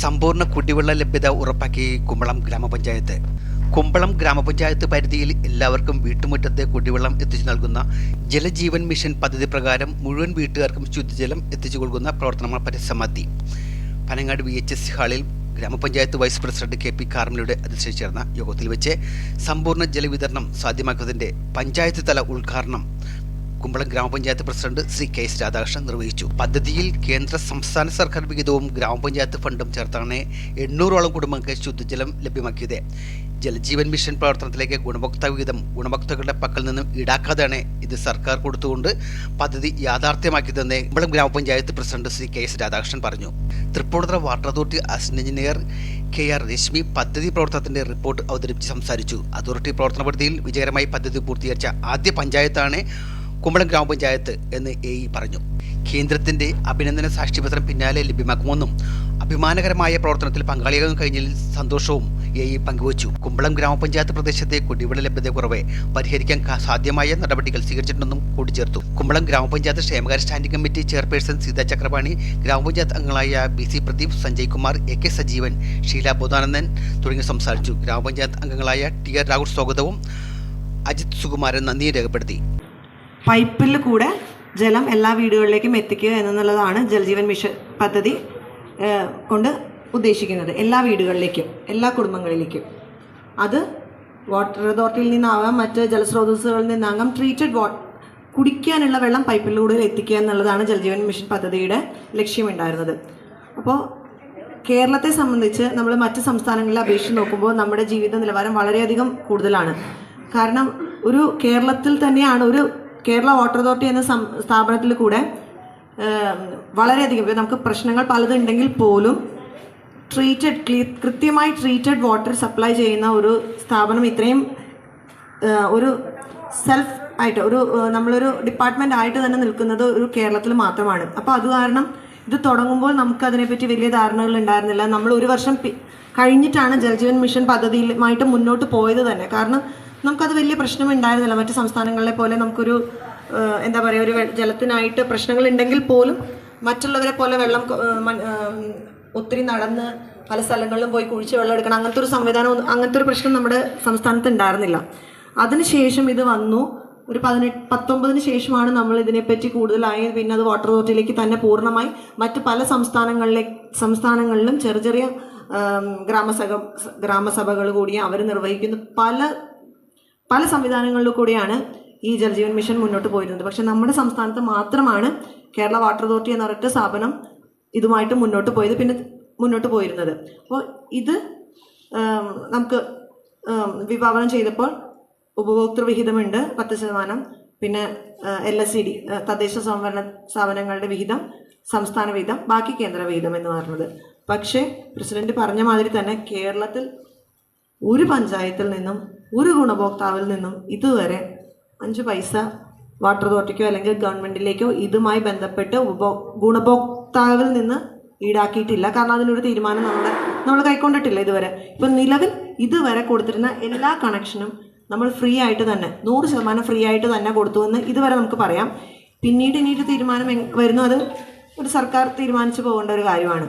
സമ്പൂർണ കുടിവെള്ള ലഭ്യത ഉറപ്പാക്കി കുമ്പളം ഗ്രാമപഞ്ചായത്ത്. കുമ്പളം ഗ്രാമപഞ്ചായത്ത് പരിധിയിൽ എല്ലാവർക്കും വീട്ടുമുറ്റത്തെ കുടിവെള്ളം എത്തിച്ചു നൽകുന്ന ജലജീവൻ മിഷൻ പദ്ധതി പ്രകാരം മുഴുവൻ വീട്ടുകാർക്കും ശുദ്ധജലം എത്തിച്ചു കൊടുക്കുന്ന പ്രവർത്തനങ്ങൾ പരസ്യമാക്കി പനങ്ങാട് വി എച്ച് എസ് ഹാളിൽ ഗ്രാമപഞ്ചായത്ത് വൈസ് പ്രസിഡന്റ് കെ പി കാർമലയുടെ അധ്യക്ഷതയിൽ ചേർന്ന യോഗത്തിൽ വെച്ച് സമ്പൂർണ ജലവിതരണം സാധ്യമാക്കുന്നതിന്റെ പഞ്ചായത്ത് തല ഉദ്ഘാടനം കുമ്പളം ഗ്രാമപഞ്ചായത്ത് president Shri K S Radhakrishnan നിർവഹിച്ചു. പദ്ധതിയിൽ കേന്ദ്ര സംസ്ഥാന സർക്കാർ വിഹിതവും ഗ്രാമപഞ്ചായത്ത് ഫണ്ടും ചേർത്താണ് എണ്ണൂറോളം കുടുംബങ്ങൾക്ക് ശുദ്ധജലം ലഭ്യമാക്കിയത്. ജലജീവൻ മിഷൻ പ്രവർത്തനത്തിലേക്ക് ഗുണഭോക്താ വിഹിതം ഗുണഭോക്താക്കളുടെ പക്കൽ നിന്നും ഈടാക്കാതെയാണ് ഇത് സർക്കാർ കൊടുത്തുകൊണ്ട് പദ്ധതി യാഥാർത്ഥ്യമാക്കിയതെന്ന് കുമ്പളം ഗ്രാമപഞ്ചായത്ത് president Shri K S Radhakrishnan പറഞ്ഞു. Tripunithura water authority assistant engineer K R Reshmi പദ്ധതി പ്രവർത്തനത്തിന്റെ റിപ്പോർട്ട് അവതരിപ്പിച്ച് സംസാരിച്ചു. അതോറിറ്റി പ്രവർത്തന പദ്ധതിയിൽ വിജയകരമായി പദ്ധതി പൂർത്തീകരിച്ച ആദ്യ പഞ്ചായത്താണ് കുമ്പളം ഗ്രാമപഞ്ചായത്ത് എന്ന് എ ഇ പറഞ്ഞു. കേന്ദ്രത്തിന്റെ അഭിനന്ദന സാക്ഷ്യപത്രം പിന്നാലെ ലഭ്യമാക്കുമെന്നും അഭിമാനകരമായ പ്രവർത്തനത്തിൽ പങ്കാളിയാകാൻ കഴിഞ്ഞതിൽ സന്തോഷവും എ ഇ പങ്കുവച്ചു. കുമ്പളം ഗ്രാമപഞ്ചായത്ത് പ്രദേശത്തെ കുടിവെള്ള ലഭ്യത കുറവ് പരിഹരിക്കാൻ സാധ്യമായ നടപടികൾ സ്വീകരിച്ചിട്ടുണ്ടെന്നും കൂട്ടിച്ചേർത്തു. കുമ്പളം ഗ്രാമപഞ്ചായത്ത് ക്ഷേമകാര്യ standing committee chairperson Seetha Chakrapani ഗ്രാമപഞ്ചായത്ത് അംഗങ്ങളായ B C Pradeep Sanjay Kumar A K Sajeevan Sheela Bodhanandan തുടങ്ങി സംസാരിച്ചു. ഗ്രാമപഞ്ചായത്ത് അംഗങ്ങളായ ടി ആർ രാഹുൽ സ്വാഗതവും അജിത് സുകുമാരൻ നന്ദിയും രേഖപ്പെടുത്തി. പൈപ്പിൽ കൂടെ ജലം എല്ലാ വീടുകളിലേക്കും എത്തിക്കുക എന്നുള്ളതാണ് ജലജീവൻ മിഷൻ പദ്ധതി കൊണ്ട് ഉദ്ദേശിക്കുന്നത്. എല്ലാ വീടുകളിലേക്കും എല്ലാ കുടുംബങ്ങളിലേക്കും. അത് വാട്ടർ അതോറിറ്റിയിൽ നിന്നാവാം മറ്റ് ജലസ്രോതസ്സുകളിൽ നിന്നാകാം ട്രീറ്റഡ് വാ കുടിക്കാനുള്ള വെള്ളം പൈപ്പിലൂടെ എത്തിക്കുക എന്നുള്ളതാണ് ജലജീവൻ മിഷൻ പദ്ധതിയുടെ ലക്ഷ്യമുണ്ടായിരുന്നത്. അപ്പോൾ കേരളത്തെ സംബന്ധിച്ച് നമ്മൾ മറ്റ് സംസ്ഥാനങ്ങളെ അപേക്ഷിച്ച് നോക്കുമ്പോൾ നമ്മുടെ ജീവിത നിലവാരം വളരെയധികം കൂടുതലാണ്. കാരണം ഒരു കേരളത്തിൽ തന്നെയാണ് ഒരു കേരള വാട്ടർ അതോറിറ്റി എന്ന സ്ഥാപനത്തിൽ കൂടെ വളരെയധികം നമുക്ക് പ്രശ്നങ്ങൾ പലതുണ്ടെങ്കിൽ പോലും ട്രീറ്റഡ് കൃത്യമായി ട്രീറ്റഡ് വാട്ടർ സപ്ലൈ ചെയ്യുന്ന ഒരു സ്ഥാപനം ഇത്രയും ഒരു സെൽഫ് ആയിട്ട് ഒരു നമ്മളൊരു ഡിപ്പാർട്ട്മെന്റ് ആയിട്ട് തന്നെ നിൽക്കുന്നത് ഒരു കേരളത്തിൽ മാത്രമാണ്. അപ്പോൾ അത് കാരണം ഇത് തുടങ്ങുമ്പോൾ നമുക്ക് അതിനെപ്പറ്റി വലിയ ധാരണകൾ ഉണ്ടായിരുന്നില്ല. നമ്മൾ ഒരു വർഷം കഴിഞ്ഞിട്ടാണ് ജലജീവൻ മിഷൻ പദ്ധതിയുമായിട്ട് മുന്നോട്ട് പോയത് തന്നെ. കാരണം നമുക്കത് വലിയ പ്രശ്നം ഉണ്ടായിരുന്നില്ല മറ്റ് സംസ്ഥാനങ്ങളെ പോലെ നമുക്കൊരു എന്താ പറയുക ഒരു ജലത്തിനായിട്ട് പ്രശ്നങ്ങൾ ഉണ്ടെങ്കിൽ പോലും മറ്റുള്ളവരെ പോലെ വെള്ളം ഒത്തിരി നടന്ന് പല സ്ഥലങ്ങളിലും പോയി കുഴിച്ച് വെള്ളം എടുക്കണം. അങ്ങനത്തെ ഒരു സംവിധാനം അങ്ങനത്തെ ഒരു പ്രശ്നം നമ്മുടെ സംസ്ഥാനത്ത് ഉണ്ടായിരുന്നില്ല. അതിനുശേഷം ഇത് വന്നു. ഒരു പതിനെട്ട് പത്തൊമ്പതിന് ശേഷമാണ് നമ്മൾ ഇതിനെപ്പറ്റി കൂടുതലായി പിന്നെ അത് വാട്ടർ അതോറിറ്റിയിലേക്ക് തന്നെ പൂർണമായി മറ്റ് പല സംസ്ഥാനങ്ങളിലെ സംസ്ഥാനങ്ങളിലും ചെറിയ ചെറിയ ഗ്രാമസഭ ഗ്രാമസഭകൾ കൂടി അവർ നിർവഹിക്കുന്ന പല പല സംവിധാനങ്ങളിലും കൂടിയാണ് ഈ ജലജീവൻ മിഷൻ മുന്നോട്ട് പോയിരുന്നത്. പക്ഷെ നമ്മുടെ സംസ്ഥാനത്ത് മാത്രമാണ് കേരള വാട്ടർ അതോറിറ്റി എന്ന് ഒരൊറ്റ സ്ഥാപനം ഇതുമായിട്ട് മുന്നോട്ട് പോയത് പിന്നെ മുന്നോട്ട് പോയിരുന്നത്. അപ്പോൾ ഇത് നമുക്ക് വിഭാവനം ചെയ്തപ്പോൾ ഉപഭോക്തൃ വിഹിതമുണ്ട് പത്ത് ശതമാനം. പിന്നെ എൽ എസ് സി ഡി തദ്ദേശ സംവരണ സ്ഥാപനങ്ങളുടെ വിഹിതം സംസ്ഥാന വിഹിതം ബാക്കി കേന്ദ്ര വിഹിതം എന്ന് പറഞ്ഞത്. പക്ഷേ പ്രസിഡന്റ് പറഞ്ഞ മാതിരി തന്നെ കേരളത്തിൽ ഒരു പഞ്ചായത്തിൽ നിന്നും ഒരു ഗുണഭോക്താവിൽ നിന്നും ഇതുവരെ അഞ്ച് പൈസ വാട്ടർ അതോറിറ്റിക്കോ അല്ലെങ്കിൽ ഗവൺമെന്റിലേക്കോ ഇതുമായി ബന്ധപ്പെട്ട് ഉപഭോ ഗുണഭോക്താവിൽ നിന്ന് ഈടാക്കിയിട്ടില്ല. കാരണം അതിനൊരു തീരുമാനം നമ്മുടെ നമ്മൾ കൈക്കൊണ്ടിട്ടില്ല ഇതുവരെ. ഇപ്പം നിലവിൽ ഇതുവരെ കൊടുത്തിരുന്ന എല്ലാ കണക്ഷനും നമ്മൾ ഫ്രീ ആയിട്ട് തന്നെ നൂറ് ശതമാനം ഫ്രീ ആയിട്ട് തന്നെ കൊടുത്തു എന്ന് ഇതുവരെ നമുക്ക് പറയാം. പിന്നീട് ഇനിയൊരു തീരുമാനം വരുന്നു. അത് ഒരു സർക്കാർ തീരുമാനിച്ചു പോകേണ്ട ഒരു കാര്യമാണ്.